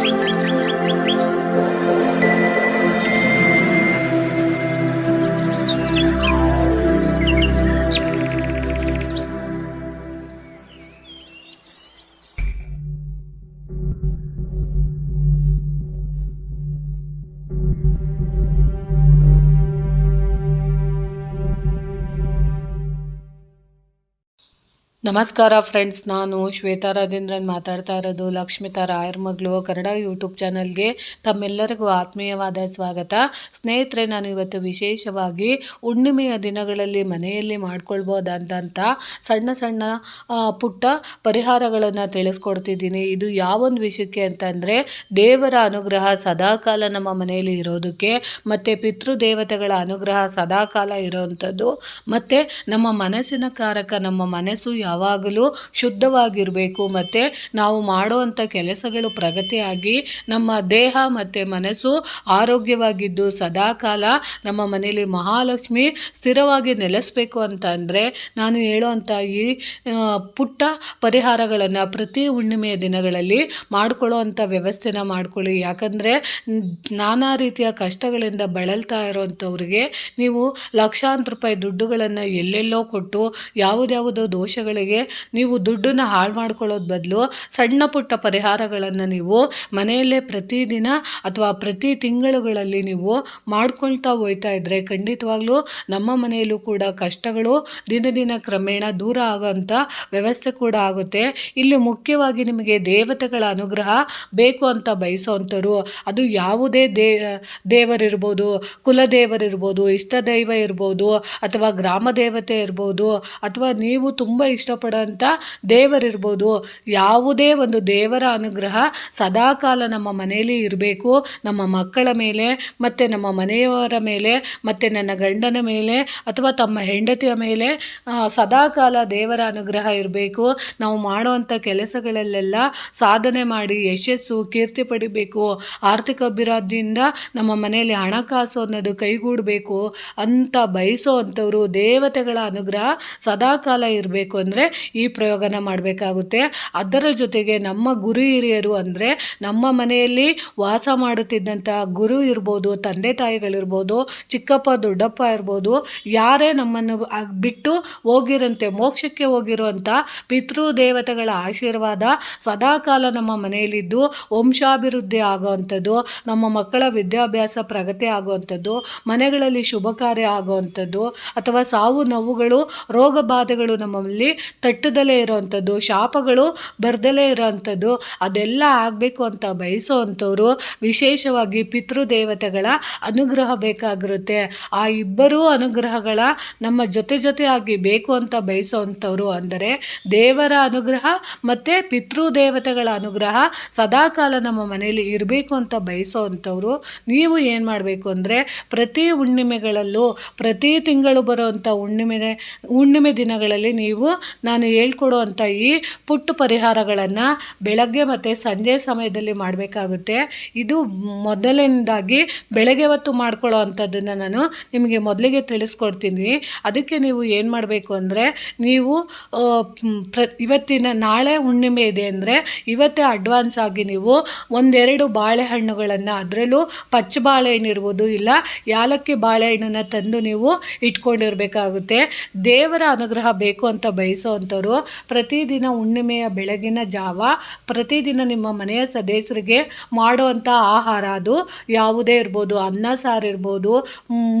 Música ನಮಸ್ಕಾರ ಫ್ರೆಂಡ್ಸ್ ನಾನು ಶ್ವೇತಾ ರಾಜೇಂದ್ರನ್ ಮಾತಾಡ್ತಾ ಇರೋದು ಲಕ್ಷ್ಮಿತಾ ರಾಯರ್ ಮಗಳು, ಕನ್ನಡ ಯೂಟ್ಯೂಬ್ ಚಾನಲ್ಗೆ ತಮ್ಮೆಲ್ಲರಿಗೂ ಆತ್ಮೀಯವಾದ ಸ್ವಾಗತ. ಸ್ನೇಹಿತರೆ, ನಾನು ಇವತ್ತು ವಿಶೇಷವಾಗಿ ಹುಣ್ಣಿಮೆಯ ದಿನಗಳಲ್ಲಿ ಮನೆಯಲ್ಲಿ ಮಾಡ್ಕೊಳ್ಬೋದಂತ ಸಣ್ಣ ಸಣ್ಣ ಪುಟ್ಟ ಪರಿಹಾರಗಳನ್ನು ತಿಳಿಸ್ಕೊಡ್ತಿದ್ದೀನಿ. ಇದು ಯಾವೊಂದು ವಿಷಯಕ್ಕೆ ಅಂತಂದರೆ, ದೇವರ ಅನುಗ್ರಹ ಸದಾಕಾಲ ನಮ್ಮ ಮನೆಯಲ್ಲಿ ಇರೋದಕ್ಕೆ, ಮತ್ತು ಪಿತೃದೇವತೆಗಳ ಅನುಗ್ರಹ ಸದಾಕಾಲ ಇರೋವಂಥದ್ದು ಮತ್ತು ನಮ್ಮ ಮನಸ್ಸಿನ ಕಾರಕ ನಮ್ಮ ಮನಸ್ಸು ಯಾವಾಗಲೂ ಶುದ್ಧವಾಗಿರಬೇಕು ಮತ್ತು ನಾವು ಮಾಡುವಂಥ ಕೆಲಸಗಳು ಪ್ರಗತಿಯಾಗಿ ನಮ್ಮ ದೇಹ ಮತ್ತು ಮನಸ್ಸು ಆರೋಗ್ಯವಾಗಿದ್ದು ಸದಾಕಾಲ ನಮ್ಮ ಮನೆಯಲ್ಲಿ ಮಹಾಲಕ್ಷ್ಮಿ ಸ್ಥಿರವಾಗಿ ನೆಲೆಸಬೇಕು ಅಂತ ನಾನು ಹೇಳುವಂಥ ಈ ಪುಟ್ಟ ಪರಿಹಾರಗಳನ್ನು ಪ್ರತಿ ಹುಣ್ಣಿಮೆಯ ದಿನಗಳಲ್ಲಿ ಮಾಡ್ಕೊಳ್ಳೋವಂಥ ವ್ಯವಸ್ಥೆನ ಮಾಡ್ಕೊಳ್ಳಿ. ಯಾಕಂದರೆ ನಾನಾ ರೀತಿಯ ಕಷ್ಟಗಳಿಂದ ಬಳಲ್ತಾ ಇರೋವಂಥವ್ರಿಗೆ ನೀವು ಲಕ್ಷಾಂತರ ರೂಪಾಯಿ ದುಡ್ಡುಗಳನ್ನು ಎಲ್ಲೆಲ್ಲೋ ಕೊಟ್ಟು ಯಾವುದ್ಯಾವುದೋ ದೋಷಗಳಿಗೆ ನೀವು ದುಡ್ಡನ್ನು ಹಾಳು ಮಾಡ್ಕೊಳ್ಳೋದು ಬದಲು ಸಣ್ಣ ಪುಟ್ಟ ಪರಿಹಾರಗಳನ್ನು ನೀವು ಮನೆಯಲ್ಲೇ ಪ್ರತಿದಿನ ಅಥವಾ ಪ್ರತಿ ತಿಂಗಳುಗಳಲ್ಲಿ ನೀವು ಮಾಡ್ಕೊಳ್ತಾ ಹೋಯ್ತಾ ಇದ್ದರೆ ಖಂಡಿತವಾಗ್ಲೂ ನಮ್ಮ ಮನೆಯಲ್ಲೂ ಕೂಡ ಕಷ್ಟಗಳು ದಿನ ದಿನ ಕ್ರಮೇಣ ದೂರ ಆಗೋಂಥ ವ್ಯವಸ್ಥೆ ಕೂಡ ಆಗುತ್ತೆ. ಇಲ್ಲಿ ಮುಖ್ಯವಾಗಿ ನಿಮಗೆ ದೇವತೆಗಳ ಅನುಗ್ರಹ ಬೇಕು ಅಂತ ಬಯಸೋವಂಥವ್ರು ಅದು ಯಾವುದೇ ದೇ ದೇವರಿರ್ಬೋದು ಕುಲದೇವರಿರ್ಬೋದು ಇಷ್ಟ ದೈವ ಇರ್ಬೋದು, ಅಥವಾ ಗ್ರಾಮ ದೇವತೆ ಇರ್ಬೋದು, ಅಥವಾ ನೀವು ತುಂಬ ಇಷ್ಟಪಡೋಂಥ ದೇವರಿರ್ಬೋದು. ಯಾವುದೇ ಒಂದು ದೇವರ ಅನುಗ್ರಹ ಸದಾಕಾಲ ನಮ್ಮ ಮನೆಯಲ್ಲಿ ಇರಬೇಕು. ನಮ್ಮ ಮಕ್ಕಳ ಮೇಲೆ ಮತ್ತು ನಮ್ಮ ಮನೆಯವರ ಮೇಲೆ ಮತ್ತು ನನ್ನ ಗಂಡನ ಮೇಲೆ ಅಥವಾ ತಮ್ಮ ಹೆಂಡತಿಯ ಮೇಲೆ ಸದಾಕಾಲ ದೇವರ ಅನುಗ್ರಹ ಇರಬೇಕು. ನಾವು ಮಾಡುವಂಥ ಕೆಲಸಗಳಲ್ಲೆಲ್ಲ ಸಾಧನೆ ಮಾಡಿ ಯಶಸ್ಸು, ಕೀರ್ತಿ ಪಡಿಬೇಕು. ಆರ್ಥಿಕ ಅಭಿವೃದ್ಧಿಯಿಂದ ನಮ್ಮ ಮನೆಯಲ್ಲಿ ಹಣಕಾಸು ಅನ್ನೋದು ಕೈಗೂಡಬೇಕು. ಅಂತ ಬಯಸೋ ಅಂಥವರು ದೇವತೆಗಳ ಅನುಗ್ರಹ ಸದಾಕಾಲ ಇರಬೇಕು ಅಂದರೆ ಈ ಪ್ರಯೋಗನ ಮಾಡಬೇಕಾಗುತ್ತೆ. ಅದರ ಜೊತೆಗೆ ನಮ್ಮ ಗುರು ಹಿರಿಯರು ಅಂದರೆ ನಮ್ಮ ಮನೆಯಲ್ಲಿ ವಾಸ ಮಾಡುತ್ತಿದ್ದಂಥ ಗುರು ಇರ್ಬೋದು, ತಂದೆ ತಾಯಿಗಳಿರ್ಬೋದು, ಚಿಕ್ಕಪ್ಪ, ದೊಡ್ಡಪ್ಪ ಇರ್ಬೋದು, ಯಾರೇ ನಮ್ಮನ್ನು ಬಿಟ್ಟು ಹೋಗಿರಂತೆ, ಮೋಕ್ಷಕ್ಕೆ ಹೋಗಿರುವಂಥ ಪಿತೃ ದೇವತೆಗಳ ಆಶೀರ್ವಾದ ಸದಾಕಾಲ ನಮ್ಮ ಮನೆಯಲ್ಲಿದ್ದು ವಂಶಾಭಿವೃದ್ಧಿ ಆಗುವಂಥದ್ದು, ನಮ್ಮ ಮಕ್ಕಳ ವಿದ್ಯಾಭ್ಯಾಸ ಪ್ರಗತಿ ಆಗುವಂಥದ್ದು, ಮನೆಗಳಲ್ಲಿ ಶುಭ ಕಾರ್ಯ ಆಗುವಂಥದ್ದು, ಅಥವಾ ಸಾವು ನೋವುಗಳು, ರೋಗ ಬಾಧೆಗಳು ನಮ್ಮಲ್ಲಿ ತಟ್ಟದಲೇ ಇರೋವಂಥದ್ದು ಶಾಪಗಳು ಬರ್ದಲೇ ಇರೋವಂಥದ್ದು ಅದೆಲ್ಲ ಆಗಬೇಕು ಅಂತ ಬಯಸುವಂಥವ್ರು ವಿಶೇಷವಾಗಿ ಪಿತೃದೇವತೆಗಳ ಅನುಗ್ರಹ ಬೇಕಾಗಿರುತ್ತೆ. ಆ ಇಬ್ಬರೂ ಅನುಗ್ರಹಗಳ ನಮ್ಮ ಜೊತೆ ಜೊತೆಯಾಗಿ ಬೇಕು ಅಂತ ಬಯಸುವಂಥವ್ರು ಅಂದರೆ ದೇವರ ಅನುಗ್ರಹ ಮತ್ತು ಪಿತೃದೇವತೆಗಳ ಅನುಗ್ರಹ ಸದಾಕಾಲ ನಮ್ಮ ಮನೆಯಲ್ಲಿ ಇರಬೇಕು ಅಂತ ಬಯಸುವಂಥವ್ರು ನೀವು ಏನು ಮಾಡಬೇಕು ಅಂದರೆ ಪ್ರತಿ ಹುಣ್ಣಿಮೆಗಳಲ್ಲೂ ಪ್ರತಿ ತಿಂಗಳು ಬರುವಂಥ ಹುಣ್ಣಿಮೆ ಹುಣ್ಣಿಮೆ ದಿನಗಳಲ್ಲಿ ನೀವು ನಾನು ಹೇಳ್ಕೊಡುವಂಥ ಈ ಪುಟ್ಟ ಪರಿಹಾರಗಳನ್ನು ಬೆಳಗ್ಗೆ ಮತ್ತು ಸಂಜೆ ಸಮಯದಲ್ಲಿ ಮಾಡಬೇಕಾಗುತ್ತೆ. ಇದು ಮೊದಲನೇದಾಗಿ ಬೆಳಗ್ಗೆ ಹೊತ್ತು ಮಾಡ್ಕೊಳ್ಳೋ ಅಂಥದ್ದನ್ನು ನಾನು ನಿಮಗೆ ಮೊದಲಿಗೆ ತಿಳಿಸ್ಕೊಡ್ತೀನಿ. ಅದಕ್ಕೆ ನೀವು ಏನು ಮಾಡಬೇಕು ಅಂದರೆ ನೀವು ಪ್ರ, ಇವತ್ತಿನ ನಾಳೆ ಹುಣ್ಣಿಮೆ ಇದೆ ಅಂದರೆ ಇವತ್ತೇ ಅಡ್ವಾನ್ಸ್ ಆಗಿ ನೀವು ಒಂದೆರಡು ಬಾಳೆಹಣ್ಣುಗಳನ್ನು ಅದರಲ್ಲೂ ಪಚ್ಚ ಬಾಳೆಹಣ್ಣು ಇರ್ಬೋದು ಇಲ್ಲ ಯಾಲಕ್ಕಿ ಬಾಳೆಹಣ್ಣನ್ನು ತಂದು ನೀವು ಇಟ್ಕೊಂಡಿರಬೇಕಾಗುತ್ತೆ. ದೇವರ ಅನುಗ್ರಹ ಬೇಕು ಅಂತ ಬಯಸೋ ಅಂಥವ್ರು ಪ್ರತಿದಿನ ಹುಣ್ಣಿಮೆಯ ಬೆಳಗಿನ ಜಾವ, ಪ್ರತಿದಿನ ನಿಮ್ಮ ಮನೆಯ ಸದಸ್ಯರಿಗೆ ಮಾಡುವಂಥ ಆಹಾರ ಅದು. ಯಾವುದೇ ಇರ್ಬೋದು, ಅನ್ನ, ಸಾರು ಇರ್ಬೋದು,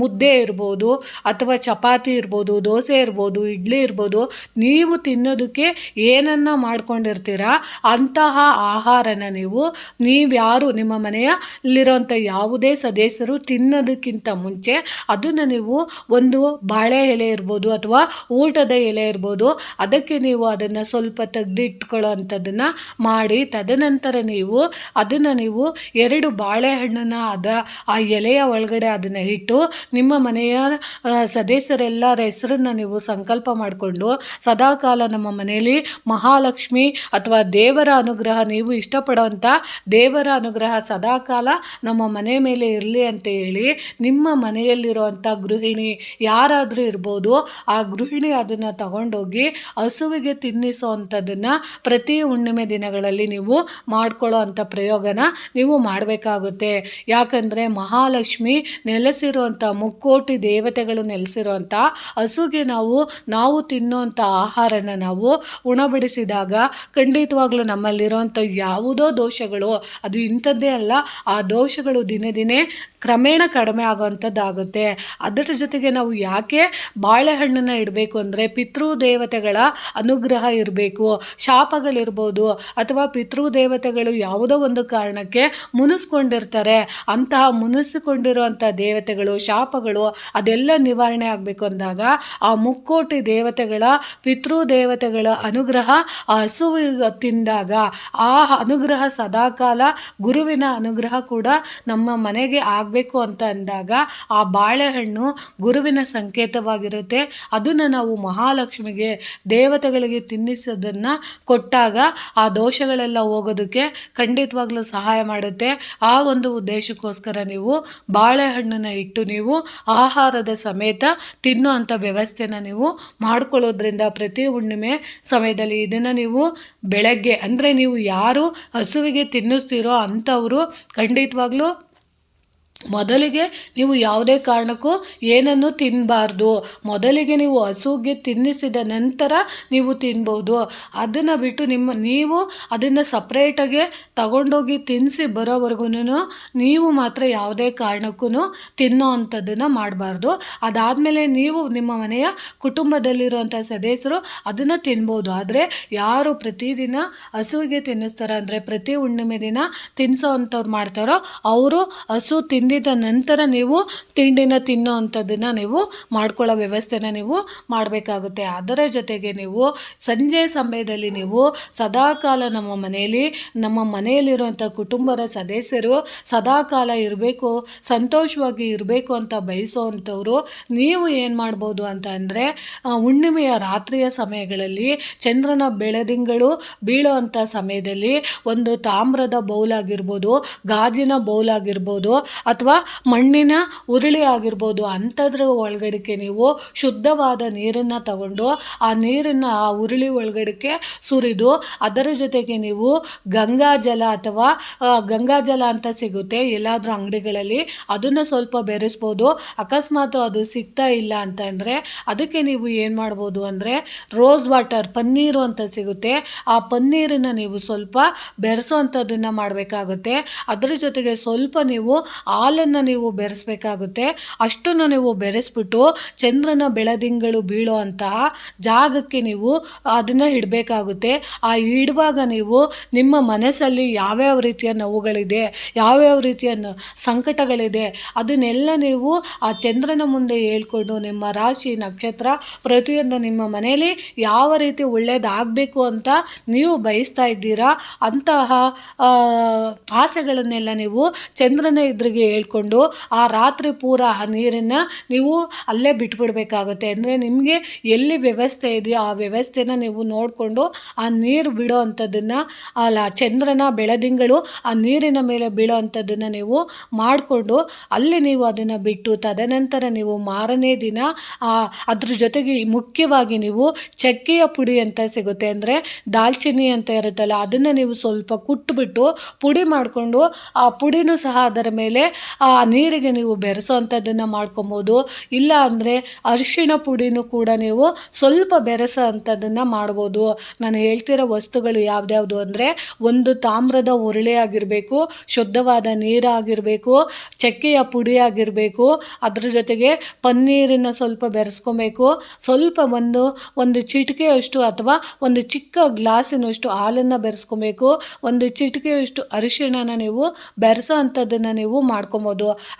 ಮುದ್ದೆ ಇರ್ಬೋದು, ಅಥವಾ ಚಪಾತಿ ಇರ್ಬೋದು, ದೋಸೆ ಇರ್ಬೋದು, ಇಡ್ಲಿ ಇರ್ಬೋದು, ನೀವು ತಿನ್ನೋದಕ್ಕೆ ಏನನ್ನ ಮಾಡ್ಕೊಂಡಿರ್ತೀರ, ಅಂತಹ ಆಹಾರನ ನೀವು, ನೀವ್ಯಾರು ನಿಮ್ಮ ಮನೆಯಲ್ಲಿರೋಂಥ ಯಾವುದೇ ಸದಸ್ಯರು ತಿನ್ನೋದಕ್ಕಿಂತ ಮುಂಚೆ, ಅದನ್ನು ನೀವು ಒಂದು ಬಾಳೆ ಎಲೆ ಇರ್ಬೋದು, ಅಥವಾ ಊಟದ ಎಲೆ ಇರ್ಬೋದು ಅದಕ್ಕೆ ನೀವು ಅದನ್ನು ಸ್ವಲ್ಪ ತೆಗೆದಿಟ್ಕೊಳ್ಳೋ ಅಂಥದ್ದನ್ನು ಮಾಡಿ, ತದನಂತರ ನೀವು ಅದನ್ನು ನೀವು ಎರಡು ಬಾಳೆಹಣ್ಣನ್ನ ಅದ, ಆ ಎಲೆಯ ಒಳಗಡೆ ಅದನ್ನು ಇಟ್ಟು ನಿಮ್ಮ ಮನೆಯ ಸದಸ್ಯರೆಲ್ಲರ ಹೆಸರನ್ನು ನೀವು ಸಂಕಲ್ಪ ಮಾಡಿಕೊಂಡು ಸದಾಕಾಲ ನಮ್ಮ ಮನೆಯಲ್ಲಿ ಮಹಾಲಕ್ಷ್ಮಿ ಅಥವಾ ದೇವರ ಅನುಗ್ರಹ ನೀವು ಇಷ್ಟಪಡೋವಂಥ ದೇವರ ಅನುಗ್ರಹ ಸದಾಕಾಲ ನಮ್ಮ ಮನೆ ಮೇಲೆ ಇರಲಿ ಅಂತ ಹೇಳಿ ನಿಮ್ಮ ಮನೆಯಲ್ಲಿರುವಂಥ ಗೃಹಿಣಿ ಯಾರಾದರೂ ಇರ್ಬೋದು, ಆ ಗೃಹಿಣಿ ಅದನ್ನು ತಗೊಂಡೋಗಿ ಹಸುವಿಗೆ ತಿನ್ನಿಸೋ ಅಂಥದ್ದನ್ನು ಪ್ರತಿ ಹುಣ್ಣಿಮೆ ದಿನಗಳಲ್ಲಿ ನೀವು ಮಾಡ್ಕೊಳ್ಳೋ ಅಂಥ ಪ್ರಯೋಗನ ನೀವು ಮಾಡಬೇಕಾಗುತ್ತೆ. ಯಾಕಂದರೆ ಮಹಾಲಕ್ಷ್ಮಿ ನೆಲೆಸಿರುವಂಥ ಮುಕ್ಕೋಟಿ ದೇವತೆಗಳು ನೆಲೆಸಿರುವಂಥ ಹಸುಗೆ ನಾವು ನಾವು ತಿನ್ನುವಂಥ ಆಹಾರನ ನಾವು ಉಣಬಡಿಸಿದಾಗ ಖಂಡಿತವಾಗ್ಲೂ ನಮ್ಮಲ್ಲಿರುವಂಥ ಯಾವುದೋ ದೋಷಗಳು, ಅದು ಇಂಥದ್ದೇ ಅಲ್ಲ, ಆ ದೋಷಗಳು ದಿನೇ ದಿನೇ ಕ್ರಮೇಣ ಕಡಿಮೆ ಆಗುವಂಥದ್ದಾಗುತ್ತೆ. ಅದರ ಜೊತೆಗೆ ನಾವು ಯಾಕೆ ಬಾಳೆಹಣ್ಣನ್ನು ಇಡಬೇಕು ಅಂದರೆ ಪಿತೃ ದೇವತೆಗಳ ಅನುಗ್ರಹ ಇರಬೇಕು. ಶಾಪಗಳಿರ್ಬೋದು ಅಥವಾ ಪಿತೃದೇವತೆಗಳು ಯಾವುದೋ ಒಂದು ಕಾರಣಕ್ಕೆ ಮುನಿಸ್ಕೊಂಡಿರ್ತಾರೆ. ಅಂತಹ ಮುನಿಸಿಕೊಂಡಿರುವಂಥ ದೇವತೆಗಳು, ಶಾಪಗಳು ಅದೆಲ್ಲ ನಿವಾರಣೆ ಆಗಬೇಕು ಅಂದಾಗ ಆ ಮುಕ್ಕೋಟಿ ದೇವತೆಗಳ, ಪಿತೃದೇವತೆಗಳ ಅನುಗ್ರಹ ಆ ತಿಂದಾಗ ಆ ಅನುಗ್ರಹ ಸದಾಕಾಲ ಗುರುವಿನ ಅನುಗ್ರಹ ಕೂಡ ನಮ್ಮ ಮನೆಗೆ ಆಗಬೇಕು ಅಂತ ಅಂದಾಗ ಆ ಬಾಳೆಹಣ್ಣು ಗುರುವಿನ ಸಂಕೇತವಾಗಿರುತ್ತೆ. ಅದನ್ನು ನಾವು ಮಹಾಲಕ್ಷ್ಮಿಗೆ ದೇವತೆಗಳಿಗೆ ತಿನ್ನಿಸೋದನ್ನು ಕೊಟ್ಟಾಗ ಆ ದೋಷಗಳೆಲ್ಲ ಹೋಗೋದಕ್ಕೆ ಖಂಡಿತವಾಗ್ಲೂ ಸಹಾಯ ಮಾಡುತ್ತೆ. ಆ ಒಂದು ಉದ್ದೇಶಕ್ಕೋಸ್ಕರ ನೀವು ಬಾಳೆಹಣ್ಣನ್ನು ಇಟ್ಟು ನೀವು ಆಹಾರದ ಸಮೇತ ತಿನ್ನೋ ಅಂಥ ವ್ಯವಸ್ಥೆನ ನೀವು ಮಾಡ್ಕೊಳ್ಳೋದ್ರಿಂದ ಪ್ರತಿ ಹುಣ್ಣಿಮೆ ಸಮಯದಲ್ಲಿ ಇದನ್ನು ನೀವು ಬೆಳಗ್ಗೆ, ಅಂದರೆ ನೀವು ಯಾರು ಹಸುವಿಗೆ ತಿನ್ನಿಸ್ತೀರೋ ಅಂಥವರು ಖಂಡಿತವಾಗ್ಲೂ ಮೊದಲಿಗೆ ನೀವು ಯಾವುದೇ ಕಾರಣಕ್ಕೂ ಏನನ್ನು ತಿನ್ನಬಾರ್ದು ಮೊದಲಿಗೆ ನೀವು ಹಸುಗೆ ತಿನ್ನಿಸಿದ ನಂತರ ನೀವು ತಿನ್ಬೋದು. ಅದನ್ನು ಬಿಟ್ಟು ನಿಮ್ಮ, ನೀವು ಅದನ್ನು ಸಪ್ರೇಟಾಗಿ ತಗೊಂಡೋಗಿ ತಿನ್ನಿಸಿ ಬರೋವರೆಗೂ ನೀವು ಮಾತ್ರ ಯಾವುದೇ ಕಾರಣಕ್ಕೂ ತಿನ್ನೋ ಅಂಥದ್ದನ್ನು ಮಾಡಬಾರ್ದು. ಅದಾದಮೇಲೆ ನೀವು ನಿಮ್ಮ ಮನೆಯ ಕುಟುಂಬದಲ್ಲಿರುವಂಥ ಸದಸ್ಯರು ಅದನ್ನು ತಿನ್ಬೋದು. ಆದರೆ ಯಾರು ಪ್ರತಿದಿನ ಹಸುವಿಗೆ ತಿನ್ನಿಸ್ತಾರೆ ಅಂದರೆ ಪ್ರತಿ ಹುಣ್ಣಿಮೆ ದಿನ ತಿನ್ನಿಸೋ ಅಂಥವ್ರು ಮಾಡ್ತಾರೋ, ಅವರು ಹಸು ತಿಂದಿದ್ದ ನಂತರ ನೀವು ತಿಂಡಿನ ತಿನ್ನೋ ಅಂಥದ್ದನ್ನು ನೀವು ಮಾಡ್ಕೊಳ್ಳೋ ವ್ಯವಸ್ಥೆನ ನೀವು ಮಾಡಬೇಕಾಗುತ್ತೆ. ಅದರ ಜೊತೆಗೆ ನೀವು ಸಂಜೆ ಸಮಯದಲ್ಲಿ ನೀವು ಸದಾಕಾಲ ನಮ್ಮ ಮನೆಯಲ್ಲಿ, ನಮ್ಮ ಮನೆಯಲ್ಲಿರುವಂಥ ಕುಟುಂಬದ ಸದಸ್ಯರು ಸದಾಕಾಲ ಇರಬೇಕು, ಸಂತೋಷವಾಗಿ ಇರಬೇಕು ಅಂತ ಬಯಸೋವಂಥವ್ರು ನೀವು ಏನು ಮಾಡ್ಬೋದು ಅಂತ ಅಂದರೆ ಹುಣ್ಣಿಮೆಯ ರಾತ್ರಿಯ ಸಮಯಗಳಲ್ಲಿ ಚಂದ್ರನ ಬೆಳದಿಂಗಳು ಬೀಳೋ ಅಂಥ ಸಮಯದಲ್ಲಿ ಒಂದು ತಾಮ್ರದ ಬೌಲ್ ಆಗಿರ್ಬೋದು, ಗಾಜಿನ ಬೌಲ್ ಆಗಿರ್ಬೋದು ಅಥವಾ ಮಣ್ಣಿನ ಉರುಳಿ ಆಗಿರ್ಬೋದು ಅಂಥದ್ರ ಒಳಗಡೆಗೆ ನೀವು ಶುದ್ಧವಾದ ನೀರನ್ನು ತಗೊಂಡು ಆ ನೀರನ್ನು ಆ ಉರುಳಿ ಒಳಗಡೆಗೆ ಸುರಿದು, ಅದರ ಜೊತೆಗೆ ನೀವು ಗಂಗಾಜಲ ಅಥವಾ ಗಂಗಾ ಗಂಗಾಜಲ ಅಂತ ಸಿಗುತ್ತೆ. ಎಲ್ಲಾದರೂ ಅಂಗಡಿಗಳಲ್ಲಿ ಅದನ್ನು ಸ್ವಲ್ಪ ಬೆರೆಸ್ಬೋದು. ಅಕಸ್ಮಾತ್ ಅದು ಸಿಗ್ತಾ ಇಲ್ಲ ಅಂತ ಅಂದರೆ ಅದಕ್ಕೆ ನೀವು ಏನು ಮಾಡ್ಬೋದು ಅಂದರೆ ರೋಸ್ ವಾಟರ್ ಪನ್ನೀರು ಅಂತ ಸಿಗುತ್ತೆ. ಆ ಪನ್ನೀರನ್ನು ನೀವು ಸ್ವಲ್ಪ ಬೆರೆಸೋ ಅಂಥದ್ದನ್ನು ಮಾಡಬೇಕಾಗುತ್ತೆ. ಅದರ ಜೊತೆಗೆ ಸ್ವಲ್ಪ ನೀವು ಹಾಲನ್ನು ನೀವು ಬೆರೆಸ್ಬೇಕಾಗುತ್ತೆ. ಅಷ್ಟನ್ನು ನೀವು ಬೆರೆಸ್ಬಿಟ್ಟು ಚಂದ್ರನ ಬೆಳದಿಂಗಳು ಬೀಳೋ ಅಂತಹ ಜಾಗಕ್ಕೆ ನೀವು ಅದನ್ನು ಇಡಬೇಕಾಗುತ್ತೆ. ಆ ಇಡುವಾಗ ನೀವು ನಿಮ್ಮ ಮನಸ್ಸಲ್ಲಿ ಯಾವ್ಯಾವ ರೀತಿಯ ನೋವುಗಳಿದೆ, ಯಾವ್ಯಾವ ರೀತಿಯ ಸಂಕಟಗಳಿದೆ, ಅದನ್ನೆಲ್ಲ ನೀವು ಆ ಚಂದ್ರನ ಮುಂದೆ ಹೇಳ್ಕೊಂಡು ನಿಮ್ಮ ರಾಶಿ ನಕ್ಷತ್ರ ಪ್ರತಿಯೊಂದು ನಿಮ್ಮ ಮನೆಯಲ್ಲಿ ಯಾವ ರೀತಿ ಒಳ್ಳೆಯದಾಗಬೇಕು ಅಂತ ನೀವು ಬಯಸ್ತಾ ಇದ್ದೀರಾ, ಅಂತಹ ಆಸೆಗಳನ್ನೆಲ್ಲ ನೀವು ಚಂದ್ರನ ಎದುರಿಗೆ ಹೇಳ್ಕೊಂಡು ಆ ರಾತ್ರಿ ಪೂರ ಆ ನೀರನ್ನು ನೀವು ಅಲ್ಲೇ ಬಿಟ್ಬಿಡ್ಬೇಕಾಗುತ್ತೆ. ಅಂದರೆ ನಿಮಗೆ ಎಲ್ಲಿ ವ್ಯವಸ್ಥೆ ಇದೆಯೋ ಆ ವ್ಯವಸ್ಥೆನ ನೀವು ನೋಡಿಕೊಂಡು ಆ ನೀರು ಬಿಡೋ ಅಂಥದ್ದನ್ನು, ಅಲ್ಲ ಚಂದ್ರನ ಬೆಳದಿಂಗಳು ಆ ನೀರಿನ ಮೇಲೆ ಬೀಳೋ ಅಂಥದ್ದನ್ನು ನೀವು ಮಾಡಿಕೊಂಡು ಅಲ್ಲಿ ನೀವು ಅದನ್ನು ಬಿಟ್ಟು ತದನಂತರ ನೀವು ಮಾರನೇ ದಿನ ಅದ್ರ ಜೊತೆಗೆ ಮುಖ್ಯವಾಗಿ ನೀವು ಚಕ್ಕೆಯ ಪುಡಿ ಅಂತ ಸಿಗುತ್ತೆ. ಅಂದರೆ ದಾಲ್ಚಿನ್ನಿ ಅಂತ ಇರುತ್ತಲ್ಲ, ಅದನ್ನು ನೀವು ಸ್ವಲ್ಪ ಕುಟ್ಬಿಟ್ಟು ಪುಡಿ ಮಾಡಿಕೊಂಡು ಆ ಪುಡಿನೂ ಸಹ ಅದರ ಮೇಲೆ ಆ ನೀರಿಗೆ ನೀವು ಬೆರೆಸೋ ಅಂಥದ್ದನ್ನು ಮಾಡ್ಕೊಬೋದು. ಇಲ್ಲ ಅಂದರೆ ಅರಿಶಿಣ ಪುಡಿನೂ ಕೂಡ ನೀವು ಸ್ವಲ್ಪ ಬೆರೆಸೋ ಅಂಥದ್ದನ್ನು ಮಾಡ್ಬೋದು. ನಾನು ಹೇಳ್ತಿರೋ ವಸ್ತುಗಳು ಯಾವುದ್ಯಾವುದು ಅಂದರೆ ಒಂದು ತಾಮ್ರದ ಉರುಳೆ ಆಗಿರಬೇಕು, ಶುದ್ಧವಾದ ನೀರಾಗಿರಬೇಕು ಚಕ್ಕೆಯ ಪುಡಿ ಆಗಿರಬೇಕು, ಅದ್ರ ಜೊತೆಗೆ ಪನ್ನೀರನ್ನು ಸ್ವಲ್ಪ ಬೆರೆಸ್ಕೊಬೇಕು. ಸ್ವಲ್ಪ ಒಂದು ಒಂದು ಚಿಟಿಕೆಯಷ್ಟು ಅಥವಾ ಒಂದು ಚಿಕ್ಕ ಗ್ಲಾಸಿನಷ್ಟು ಹಾಲನ್ನು ಬೆರೆಸ್ಕೊಬೇಕು. ಒಂದು ಚಿಟಿಕೆಯಷ್ಟು ಅರಿಶಿಣನ ನೀವು ಬೆರೆಸೋ ಅಂಥದ್ದನ್ನು ನೀವು ಮಾಡ್ಕೊಬೋದು.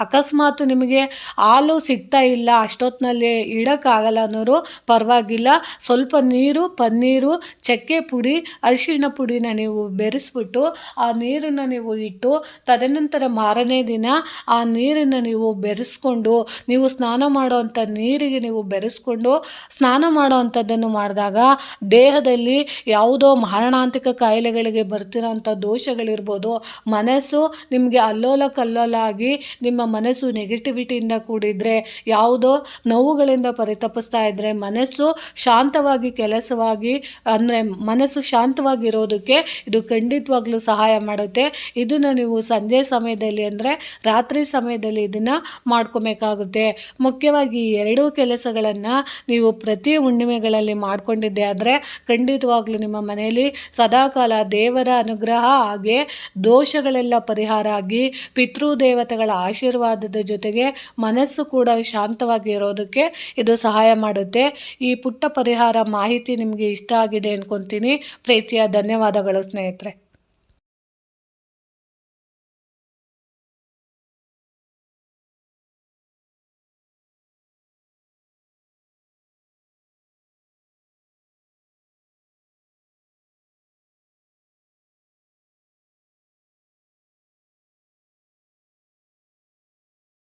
ಅಕಸ್ಮಾತ್ ನಿಮಗೆ ಹಾಲು ಸಿಗ್ತಾ ಇಲ್ಲ ಅಷ್ಟೊತ್ತಿನಲ್ಲಿ ಇಡೋಕ್ಕಾಗಲ್ಲ ಅನ್ನೋರು ಪರವಾಗಿಲ್ಲ. ಸ್ವಲ್ಪ ನೀರು, ಪನ್ನೀರು, ಚಕ್ಕೆ ಪುಡಿ, ಅರಿಶಿಣ ಪುಡಿನ ನೀವು ಬೆರೆಸ್ಬಿಟ್ಟು ಆ ನೀರನ್ನು ನೀವು ಇಟ್ಟು ತದನಂತರ ಮಾರನೇ ದಿನ ಆ ನೀರನ್ನು ನೀವು ಬೆರೆಸ್ಕೊಂಡು, ನೀವು ಸ್ನಾನ ಮಾಡೋವಂಥ ನೀರಿಗೆ ನೀವು ಬೆರೆಸ್ಕೊಂಡು, ಸ್ನಾನ ಮಾಡೋ ಅಂಥದ್ದನ್ನು ಮಾಡಿದಾಗ ದೇಹದಲ್ಲಿ ಯಾವುದೋ ಮಾರಣಾಂತಿಕ ಕಾಯಿಲೆಗಳಿಗೆ ಬರ್ತಿರೋಂಥ ದೋಷಗಳಿರ್ಬೋದು. ಮನಸ್ಸು ನಿಮಗೆ ಅಲ್ಲೋಲ ಕಲ್ಲೋಲ ಮುಖ್ಯವಾಗಿ ನಿಮ್ಮ ಮನಸ್ಸು ನೆಗೆಟಿವಿಟಿಯಿಂದ ಕೂಡಿದರೆ ಯಾವುದೋ ನೋವುಗಳಿಂದ ಪರಿತಪಿಸ್ತಾ ಇದ್ದರೆ ಮನಸ್ಸು ಶಾಂತವಾಗಿ ಕೆಲಸವಾಗಿ, ಅಂದರೆ ಮನಸ್ಸು ಶಾಂತವಾಗಿರೋದಕ್ಕೆ ಇದು ಖಂಡಿತವಾಗ್ಲೂ ಸಹಾಯ ಮಾಡುತ್ತೆ. ಇದನ್ನು ನೀವು ಸಂಜೆ ಸಮಯದಲ್ಲಿ ಅಂದರೆ ರಾತ್ರಿ ಸಮಯದಲ್ಲಿ ಇದನ್ನು ಮಾಡ್ಕೊಬೇಕಾಗುತ್ತೆ. ಮುಖ್ಯವಾಗಿ ಎರಡೂ ಕೆಲಸಗಳನ್ನು ನೀವು ಪ್ರತಿ ಹುಣ್ಣಿಮೆಗಳಲ್ಲಿ ಮಾಡ್ಕೊಂಡಿದ್ದೆ ಆದರೆ ಖಂಡಿತವಾಗ್ಲೂ ನಿಮ್ಮ ಮನೆಯಲ್ಲಿ ಸದಾಕಾಲ ದೇವರ ಅನುಗ್ರಹ ಹಾಗೆ ದೋಷಗಳೆಲ್ಲ ಪರಿಹಾರ ಆಗಿ ಪಿತೃದೇವತೆಗಳ ಆಶೀರ್ವಾದದ ಜೊತೆಗೆ ಮನಸ್ಸು ಕೂಡ ಶಾಂತವಾಗಿ ಇರೋದಕ್ಕೆ ಇದು ಸಹಾಯ ಮಾಡುತ್ತೆ. ಈ ಪುಟ್ಟ ಪರಿಹಾರ ಮಾಹಿತಿ ನಿಮಗೆ ಇಷ್ಟ ಆಗಿದೆ ಅಂದ್ಕೊತೀನಿ ಪ್ರೀತಿಯ ಧನ್ಯವಾದಗಳು ಸ್ನೇಹಿತರೆ.